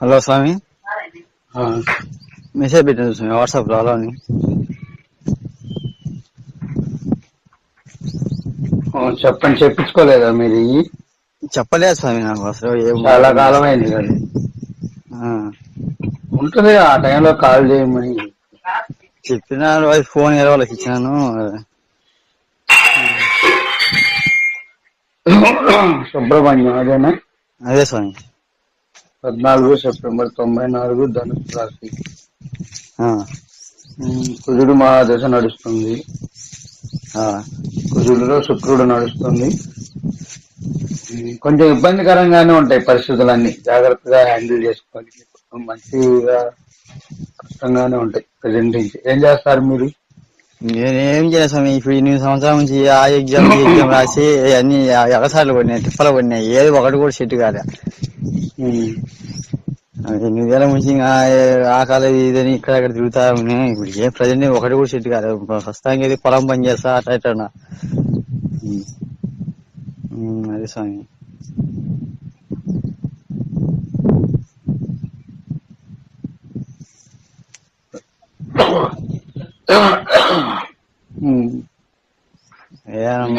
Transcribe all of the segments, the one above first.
Hello స్వామి. ఆ, message పెట్టాను స్వామి వాట్సాప్లో ఆ, చెప్పండి చెప్పించుకోలేదా మీరు చెప్పలేదు స్వామి నాకు అసలు ఏం చాలా కాలం అయింది కదా. ఆ, ఉంటుంది ఆ టైంలో కాల్ చేయమని. చెప్పిన ఫోన్ వేరే వాళ్ళకి ఇచ్చినాను. సుబ్రహ్మణ్యం అదేనా? అదే స్వామి. పద్నాలుగు సెప్టెంబర్ తొంభై నాలుగు ధనుసు రాశి కుజుడు మహాదశ నడుస్తుంది. ఆ, కుజుడులో శుక్రుడు నడుస్తుంది. కొంచెం ఇబ్బందికరంగానే ఉంటాయి పరిస్థితులన్నీ. జాగ్రత్తగా హ్యాండిల్ చేసుకోవాలి. మంచిగా కష్టంగానే ఉంటాయి ప్రజెంట్ నుంచి. ఏం చేస్తారు మీరు? నేనేం స్వామి. ఇప్పుడు ఇన్ని సంవత్సరాల నుంచి ఆ ఎగ్జామ్ ఎగ్జామ్ రాసి అన్ని ఎగసార్లు పడినాయి తిప్పలు పడినాయి ఏది ఒకటి కూడా సెట్ కాలే. ఉమ్, ఎనిమిది వేల నుంచి ఆ కాలేజ్ ఇదని ఇక్కడ ఇక్కడ తిరుగుతా ఉన్నాయి ఇప్పుడు ఏ ప్రజెంట్ ఒకటి కూడా సెట్ కాదు ప్రస్తుతానికి ఇది పొలం పని చేస్తా అట్లా ఇట్లా అదే స్వామి.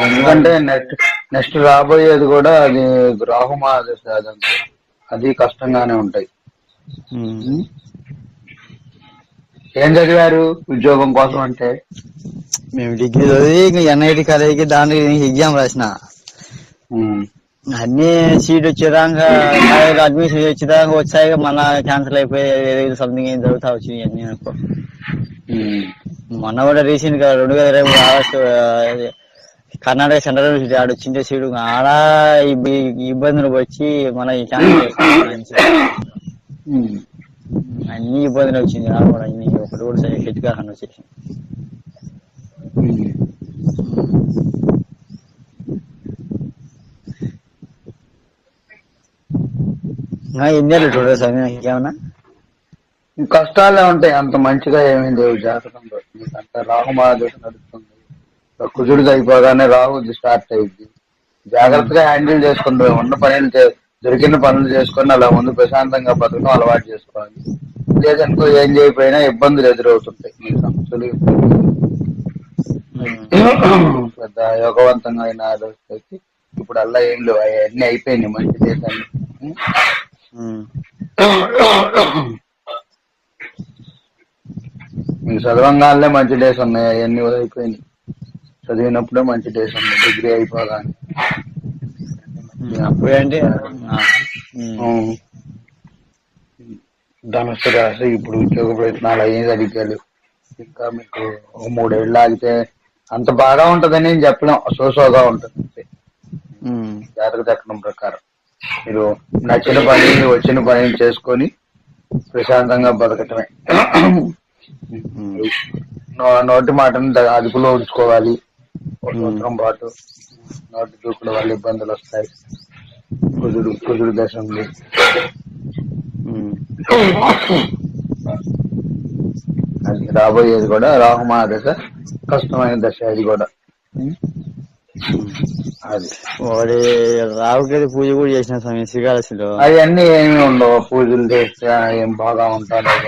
ఎందుకంటే నెక్స్ట్ నెక్స్ట్ రాబోయేది కూడా అది రాహు అదంతా అది కష్టంగానే ఉంటాయి. ఏం చదివారు ఉద్యోగం కోసం అంటే? మేము డిగ్రీ చదివి ఎన్ఐటి కాలేజీకి దానికి ఎగ్జామ్ రాసిన. అన్ని సీట్ వచ్చేదాకా అడ్మిషన్ వచ్చేదాకా వచ్చాయి మళ్ళా క్యాన్సిల్ అయిపోయి ఏదో సంథింగ్ ఏం జరుగుతా వచ్చింది అన్ని నాకు. ఉమ్, మొన్న కూడా రీసెంట్గా రెండు వేల ఇరవై ఆగస్టు కర్ణాటక సెంట్రల్ యూనివర్సిటీ ఆడ వచ్చిండే సీటు ఆడ ఇబ్బ- ఇబ్బందులు వచ్చి మన ఈ చేసుకున్నాం. ఉమ్. అన్ని ఇబ్బందులు వచ్చింది ఆడ కూడా అన్ని ఒకటి కూడా సరిగ్గా సెట్ కాకుండా వచ్చేసి. ఎన్నేళ్ళు స్వామి నాకు ఇంకేమన్నా కష్టాలే ఉంటాయి అంత మంచిగా ఏమీ లేవు జాతకంలో మీకు అంత రాహు కుజుడు తగ్గిపోగానే కుజుడిది స్టార్ట్ అయ్యింది జాగ్రత్తగా హ్యాండిల్ చేసుకుంటూ ఉన్న పనులు దొరికిన పనులు చేసుకొని అలా ముందు ప్రశాంతంగా బతకడం అలవాటు చేసుకోవాలి. లేదనుకో ఏం చేయకపోయినా ఇబ్బందులు ఎదురవుతుంటాయి. మీ సమస్యలు పెద్ద యోగవంతంగా అయిన ఆలోచనకి ఇప్పుడు అలా ఏం లేవు. అవన్నీ అయిపోయినాయి మంచి దేశాన్ని మీకు చదవంగానే మంచి డేస్ ఉన్నాయి. అవన్నీ అయిపోయినాయి. చదివినప్పుడే మంచి ఉన్నాయి డిగ్రీ అయిపోగానే. అప్పుడంటే. ధనుసు రాశి ఇప్పుడు ఉద్యోగ ప్రయత్నాలు అయ్యే సరిగ్గా లేవు ఇంకా మీకు ఒక మూడేళ్ళు ఆగితే అంత బాగా ఉంటదని నేను చెప్పలేం సోసోగా ఉంటుంది. జాతక చక్రం ప్రకారం. మీరు నచ్చిన పని వచ్చిన పని చేసుకొని ప్రశాంతంగా బతకటమే. నోటి మాటను అదుపులో ఉంచుకోవాలి. సంవత్సరం పాటు నోటి దూకుడు వల్ల ఇబ్బందులు వస్తాయి. కుదురు కుదురు దశ ఉంది. అది రాబోయేది కూడా రాహుమా దశ కష్టమైన దశ అది కూడా. అది. వాడి రావుకేది పూజ కూడా చేసిన స్వామి శ్రీకాళహస్తిలో. అవన్నీ ఏమి ఉండవు. పూజలు చేస్తే ఏం బాగా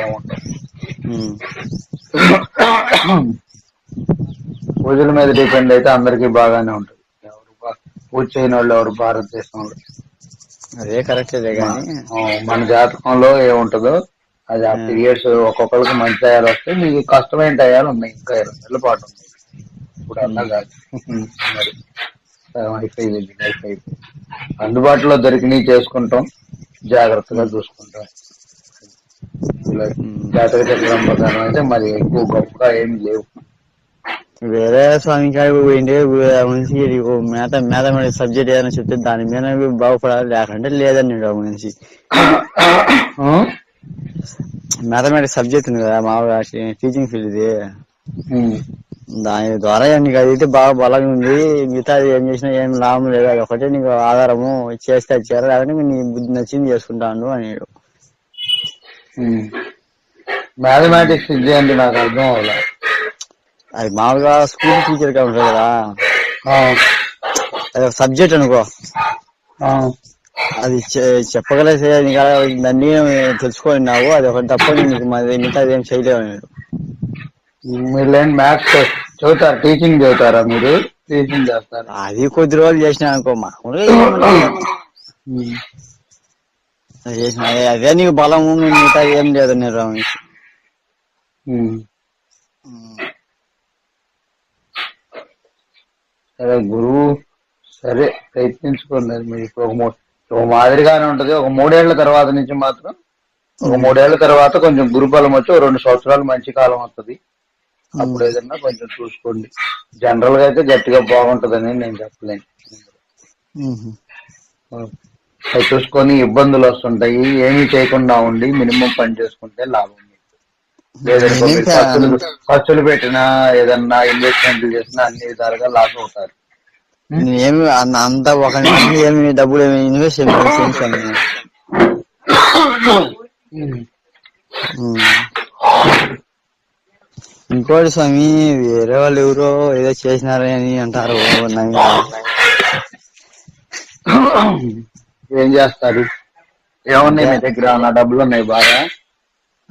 ఏముండవు ఉమ్. పూజల మీద డిపెండ్ అయితే అందరికీ బాగానే ఉంటుంది. ఎవరు పూజ చేయని వాళ్ళు ఎవరు భారతదేశంలో అదే కరెక్టే కానీ. మన జాతకంలో ఏముంటుందో అది ఆ పీరియడ్స్ ఒక్కొక్కరికి మంచి టయాలు వస్తే మీకు కష్టమైన టయాలు ఉన్నాయి. ఇంకా ఇరవై నెలల పాటు ఉన్నాయి ఇప్పుడు అలా కాదు. మరి అయిపోయింది లైఫ్ అయిపోయింది. అందుబాటులో దొరికినవి చేసుకుంటాం. జాగ్రత్తగా చూసుకుంటాం. జాతక చక్రం ప్రకారం అయితే మరి ఎక్కువ గొప్పగా ఏమి లేవు. వేరే స్వామి కాడికి పోయిండే మనిషి మేత మ్యాథమెటిక్స్ సబ్జెక్ట్ ఏదైనా చెప్తే దాని మీద బాగుపడాలి లేకంటే లేదని ఆ మనిషి. ఆ? మ్యాథమెటిక్స్ సబ్జెక్ట్ ఉంది కదా మామూలుగా టీచింగ్ ఫీల్డ్ ఇది. దాని ద్వారా నీకు అది బాగా బలంగా ఉంది మిగతా ఏం చేసినా ఏం లాభం లేదు ఒకటే నీకు ఆధారము చేస్తే చేయాలి లేదంటే నీ బుద్ధి నచ్చింది చేసుకుంటాను అని మ్యాథమెటిక్స్ ఇది అంటే నాకు అర్థం అవ్వలే. అది మామూలుగా స్కూల్ టీచర్గా ఉంటుంది కదా. అది సబ్జెక్ట్ అనుకో. అది చె- చెప్పగలిగే ఇంకా దాన్ని తెలుసుకొని నావు అది ఒకటి తప్ప నీకు మరి మిగతా ఏం చేయలేవు మీరు లేని మ్యాథ్స్ చదువుతారు? టీచింగ్ చదువుతారా మీరు? టీచింగ్ చేస్తారా? అది కొద్ది రోజులు చేసిన అనుకో మామూలుగా? అది చేసిన అదే- అదే నీకు బలము మిగతా ఏం లేదు నేను సరే గురువు సరే ప్రయత్నించుకోండి. అది మీకు ఒక మూ- ఒక మాదిరిగానే ఉంటది. ఒక మూడేళ్ళ తర్వాత నుంచి మాత్రం ఒక మూడేళ్ళ తర్వాత కొంచెం గురుబలం వచ్చి ఒక రెండు సంవత్సరాలు మంచి కాలం వస్తుంది. అప్పుడు ఏదన్నా కొంచెం చూసుకోండి. జనరల్గా అయితే గట్టిగా బాగుంటదని నేను చెప్పలేను. అవి చూసుకొని ఇబ్బందులు వస్తుంటాయి. ఏమీ చేయకుండా ఉండి మినిమం పని చేసుకుంటే లాభం. లేదంటే మీరు ఖర్చులు ఖర్చులు పెట్టినా ఏదన్నా ఇన్వెస్ట్మెంట్లు చేసినా అన్ని విధాలుగా లాస్ అవుతారు. నేనేమి అంత ఒక ఏమి డబ్బులు ఏమి ఇన్వెస్ట్ ఉమ్. ఇంకోటి స్వామి వేరే వాళ్ళు ఎవరో ఏదో చేసినారని అని అంటారు. ఏం చేస్తారు? ఏమున్నాయి మీ దగ్గర? నా డబ్బులు ఉన్నాయి బాగా?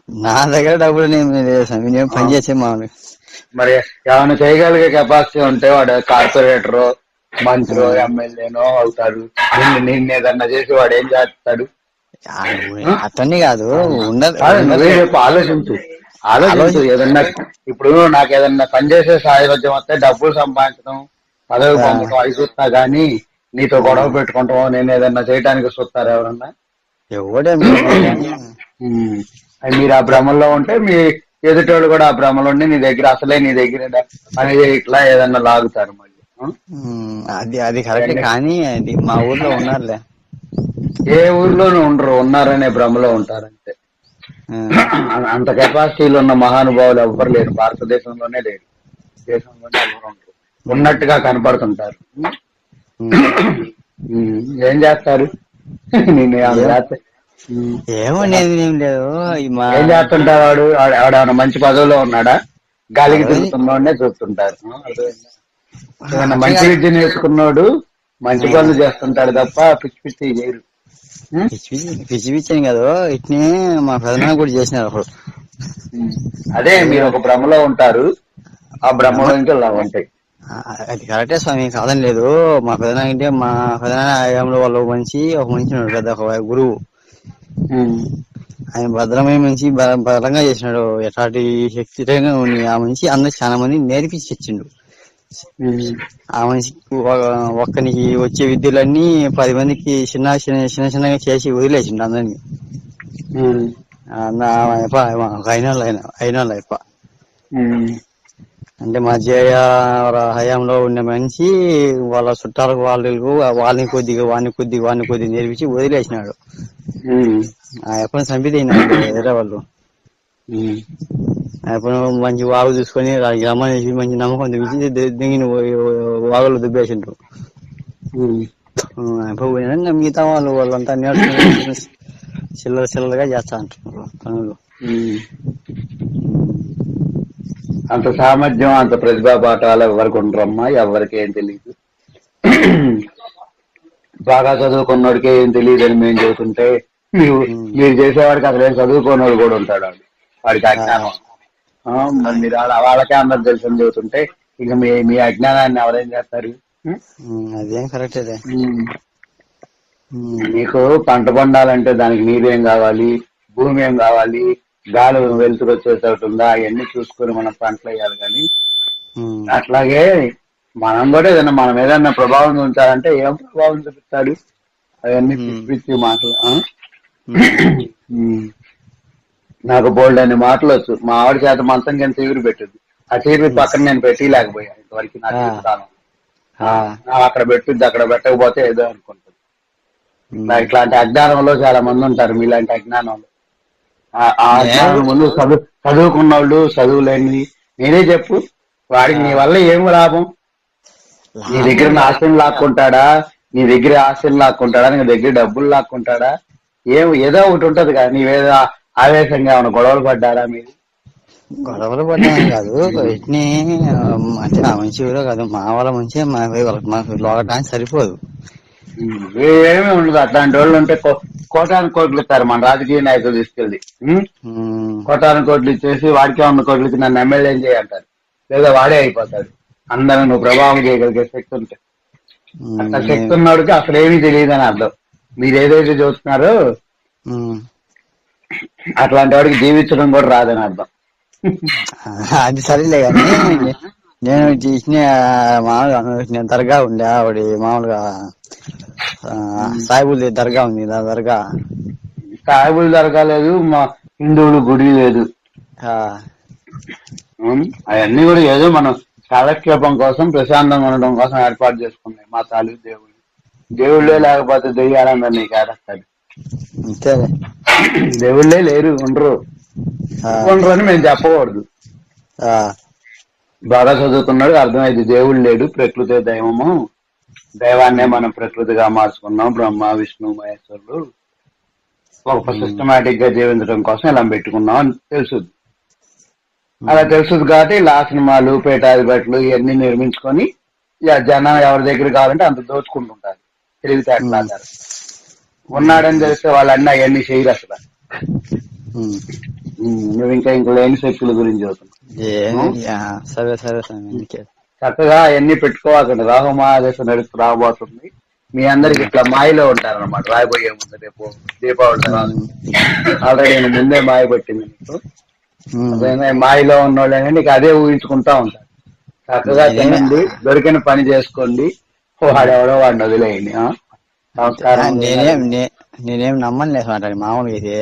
నా దగ్గర డబ్బులు నేను పని చేసే మామూలు. మరి ఏమైనా చేయగలిగే కెపాసిటీ ఉంటే వాడు కార్పొరేటర్ మంత్రో ఎమ్మెల్యేనో అవుతాడు. నిన్ను నిన్ను ఏదన్నా చేసి వాడు ఏం చేస్తాడు? అతన్ని కాదు ఉండదు ఆలోచించు. ఆలోచించు ఏదన్నా ఇప్పుడు నాకు ఏదన్నా పనిచేసే సాయుధ్యం వస్తే డబ్బులు సంపాదించడం పదవి పొందడం అవి చూస్తా గానీ నీతో గొడవ పెట్టుకుంటాం నేను ఏదన్నా చేయడానికి చూస్తారు ఎవరన్నా? ఎవడేం మీరు ఆ భ్రమంలో ఉంటే మీ ఎదుటోళ్ళు కూడా ఆ భ్రమలో ఉండి నీ దగ్గర అసలే నీ దగ్గర అనేది ఇట్లా ఏదన్నా లాగుతారు మళ్ళీ. అది అది కరెక్ట్ కానీ అది మా ఊర్లో ఉన్నారులే. ఏ ఊర్లోనూ ఉండరు ఉన్నారనే భ్రమలో ఉంటారంతే. ఆ, అంత కెపాసిటీలో ఉన్న మహానుభావులు ఎవ్వరు లేరు భారతదేశంలోనే లేరు. దేశంలోనే ఎవరు ఉండరు. ఉన్నట్టుగా కనపడుతుంటారు. ఏం చేస్తారు? నేను చేస్తే ఉమ్. ఏమో నేను ఏం లేదు ఏం చేస్తుంటారు వాడు? ఆడ- ఆడేమన్నా మంచి పదవిలో ఉన్నాడా? గాలికి తిరుగుతున్నోడనే చూస్తుంటారు? ఏమన్నా మంచి విద్య నేర్చుకున్నాడు మంచి పనులు చేస్తుంటాడు తప్ప పిచ్చి పిచ్చి చేయరు? పిచ్చి పిచ్చి కదా. ఇట్నే మా పెదనాన్న కూడా చేసినారు అప్పుడు. అదే మీరు ఒక భ్రమలో ఉంటారు. ఆ భ్రమలో నుంచి ఇలా ఉంటాయి అది కరెక్టే స్వామి కాదని లేదు. మా పెదనాన్న అంటే మా పెదనాన్న ఆయాంలో వాళ్ళు మంచి ఒక మంచి పెద్ద ఒక గురువు. ఆయన భద్రమైన బ- బలంగా చేసినాడు ఎట్లాంటి శక్తిగా ఉంది ఆ మనిషి అందరు చాలా మంది నేర్పించి ఇచ్చిండు ఉం. ఆ మనిషికి ఒక- ఒక్కనికి వచ్చే విద్యలన్నీ పది మందికి చిన్న చిన్న చిన్న చిన్నగా చేసి వదిలేసిండు అందరినీ ఉం. ఆ, నా అప్ప ఒక అయిన అయిన. అంటే మా జయ వాళ్ళ హయాంలో ఉన్న మనిషి వాళ్ళ చుట్టాలకు వాళ్ళకు వాళ్ళని కొద్దిగా వాడిని కొద్దిగా వాడిని కొద్దిగా నేర్పించి వదిలేసినాడు. అప్పని చంపితే వేరే వాళ్ళు. ఉం. అప్పుడు మంచి వాగు చూసుకొని రమ్మనేసి మంచి నమ్మకం ది- దిగిన వాగులు దుబ్బేసిండ్రు. పోయినా మిగతా వాళ్ళు వాళ్ళంతా నేర్చుకుని చిల్లర చిల్లరగా చేస్తా అంటారు పనులు. అంత సామర్థ్యం అంత ప్రతిభా పాఠాలు ఎవరికి ఉండరమ్మా? ఎవరికి ఏం తెలియదు బాగా చదువుకున్నోడికి ఏం తెలియదు అని మేము చెబుతుంటే మీరు మీరు చేసేవాడికి అసలు ఏం చదువుకున్నోడు కూడా ఉంటాడు వాడు. వాడికి అజ్ఞానం. మరి మీరు వాళ్ళ- వాళ్ళకే అందరు తెలుసు అని చెబుతుంటే ఇక మీ మీ అజ్ఞానాన్ని ఎవరేం చేస్తారు? అదేం కరెక్టే ఉం. మీకు పంట పండాలంటే దానికి నీరేం కావాలి? భూమి ఏం కావాలి? గాలి వెలుతురు వచ్చేటట్టు ఉందా? అవన్నీ చూసుకొని మనం పంటలు వేయాలి కానీ అట్లాగే మనం కూడా ఏదైనా మనం ఏదైనా ప్రభావం ఉంచాలంటే ఏం ప్రభావం చూపిస్తాడు? అవన్నీ పిచ్చి మాటలు. నాకు బోల్డ్ అనే మాటలు వచ్చు. మా ఆవిడ చేత మంచం కింద చీవురు పెట్టింది. ఆ చీవురు పక్కన నేను పెట్టి లేకపోయాను ఇంతవరకు అక్కడ పెట్టిద్ది అక్కడ పెట్టకపోతే ఏదో అనుకుంటుంది. ఇట్లాంటి అజ్ఞానంలో చాలా మంది ఉంటారు మీలాంటి అజ్ఞానంలో. ఆ- ముందు చదువు చదువుకున్న వాళ్ళు చదువు లేని నేనే చెప్పు వాడికి నీ వల్ల ఏం లాభం? నీ దగ్గర ఉన్న ఆస్తిని లాక్కుంటాడా? నీ దగ్గర ఆస్తిని లాక్కుంటాడా? నీ దగ్గర డబ్బులు లాక్కుంటాడా? ఏం ఏదో ఒకటి ఉంటది కదా నీవేదో ఆవేశంగా ఏమైనా గొడవలు పడ్డారా మీరు? గొడవలు పడ్డామని కాదు వీటిని అంటే ఆ మంచి కాదు మా వాళ్ళ మంచి మా వాళ్ళకి మాకు లోగడానికి సరిపోదు. ఏమీ ఉండదు. అట్లాంటి వాళ్ళు ఉంటే కోటాను కోట్లు ఇస్తారు మన రాజకీయ నాయకులు తీసుకెళ్ళి. కోటాను కోట్లు ఇచ్చేసి వాడికే ఉన్న కోట్లు ఇచ్చి నన్ను ఎమ్మెల్యే చేయంటారు? లేదా వాడే అయిపోతాడు. అందరూ నువ్వు ప్రభావం చేయగలిగే శక్తి ఉంటే. అట్లా శక్తి ఉన్నవాడికి అసలు ఏమీ తెలియదు అని అర్థం. మీరు ఏదైతే చూస్తున్నారో. అట్లాంటి వాడికి జీవించడం కూడా రాదని అర్థం. అది సరేలే కానీ నేను చేసిన మామూలుగా నేను దర్గా ఉండే ఆవిడ మామూలుగా ఆ, సాయిబుల్ దర్గా ఉంది దర్గా. సాయిబులు జరగలేదు మా హిందువులు గుడి లేదు. అవన్నీ కూడా ఏదో మనం కాలక్షేపం కోసం ప్రశాంతంగా ఉండడం కోసం ఏర్పాటు చేసుకున్నాయి మతాలు దేవుళ్ళు. దేవుళ్ళే లేకపోతే దెయ్యాలందరినీ కారేస్తారు. అంతేలే. దేవుళ్ళే లేరు ఉండరు. ఉండరు అని మేము చెప్పకూడదు. బాగా చదువుకున్నాడు అర్థమైంది దేవుడు లేడు ప్రకృతి దైవము. దైవాన్నే మనం ప్రకృతిగా మార్చుకున్నాం బ్రహ్మ విష్ణు మహేశ్వరుడు. ఒక సిస్టమేటిక్గా జీవించడం కోసం ఇలా పెట్టుకున్నాం అని తెలుసుద్ది. అలా తెలుసుది కాబట్టి లా సినిమాలు పేటాధిపట్లు ఇవన్నీ నిర్మించుకొని జనం ఎవరి దగ్గర కావాలంటే అంత దోచుకుంటుంటారు. తెలివితేటలాగా ఉన్నాడని తెలిస్తే వాళ్ళన్నీ అవన్నీ చేయరు అసలు. నువ్వు ఇంకా ఇంకా లేని శక్తుల గురించి చదువుతున్నావు. సరే సరే. చక్కగా అవన్నీ పెట్టుకోవాలండి రాహు మహాదేశం నడుస్తూ రాబోతుంది. మీ అందరికి ఇట్లా మాయలో ఉంటారన్నమాట. రాయబోయే ముందు రేపు దీపావళి తర్వాత. ఆల్రెడీ నేను ముందే మాయ పట్టింది. అదేనా మాయలో ఉన్నోళ్ళని నీకు అదే ఊహించుకుంటా ఉంటారు చక్కగా తినండి దొరికిన పని చేసుకోండి. వాడెవడో వాడిని వదిలేయండి? నమస్కారం. నేనేం నేనేం నమ్మనులే స్వామి మామూలుగా ఇది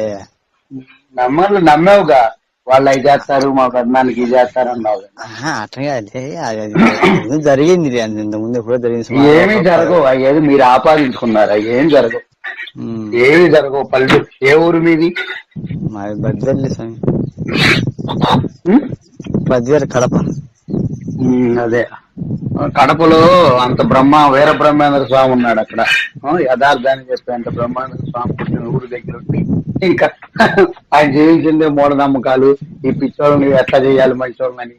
నమ్మలు నమ్మేవుగా. వాళ్ళు అవి చేస్తారు మా పెద్దనానికి ఇది చేస్తారు అన్నావు. ఆహా, అట్లా జరిగింది ఇది అంత ఇంత ముందు ఎప్పుడో జరిగింది. ఏమీ జరగవు. అవి ఏది మీరు ఆపాదించుకున్నారు. ఏం జరగవు. ఏమి జరగవు. పల్లె ఏ ఊరు మీది? మాది బద్వేలు స్వామి. ఉం? బద్వేలు కడప. అదే. కడపలో అంత బ్రహ్మ వీర బ్రహ్మేంద్ర స్వామి ఉన్నాడు అక్కడ. యథార్థాన్ని చెప్పే అంత బ్రహ్మేంద్ర స్వామి పుట్టిన ఊరు దగ్గర ఇంకా ఆయన జీవించిందే మూఢనమ్మకాలు. ఈ పిచ్చోళ్ళని ఎట్లా చేయాలి మంచోళ్ళని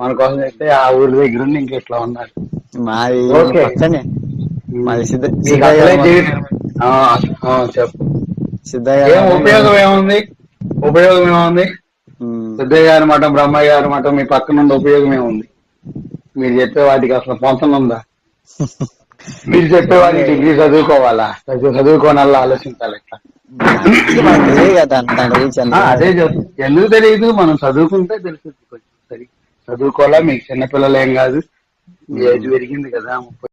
మన కోసం అయితే ఆ ఊరి దగ్గర ఉండి ఇంక ఇట్లా మాది చెప్పు. సిద్ధయ్య ఏం ఉపయోగం ఏముంది? ఉపయోగం ఏముంది. సిద్ధయ్య గారి మఠం బ్రహ్మయ్య గారి మఠం మీ పక్కన ఉన్న ఉపయోగం ఏముంది? మీరు చెప్పే వాటికి అసలు పొంతం ఉందా? మీరు చెప్పే వాటికి డిగ్రీ చదువుకోవాలా? చదువు- చదువుకోనల్లా ఆలోచించాలి ఇట్లా. అదే ఎందుకు తెలియదు మనం చదువుకుంటే తెలుస్తుంది కొంచెం సరి చదువుకోవాలా? మీకు చిన్నపిల్లలు ఏం కాదు. ఏజ్ పెరిగింది కదా ముప్పై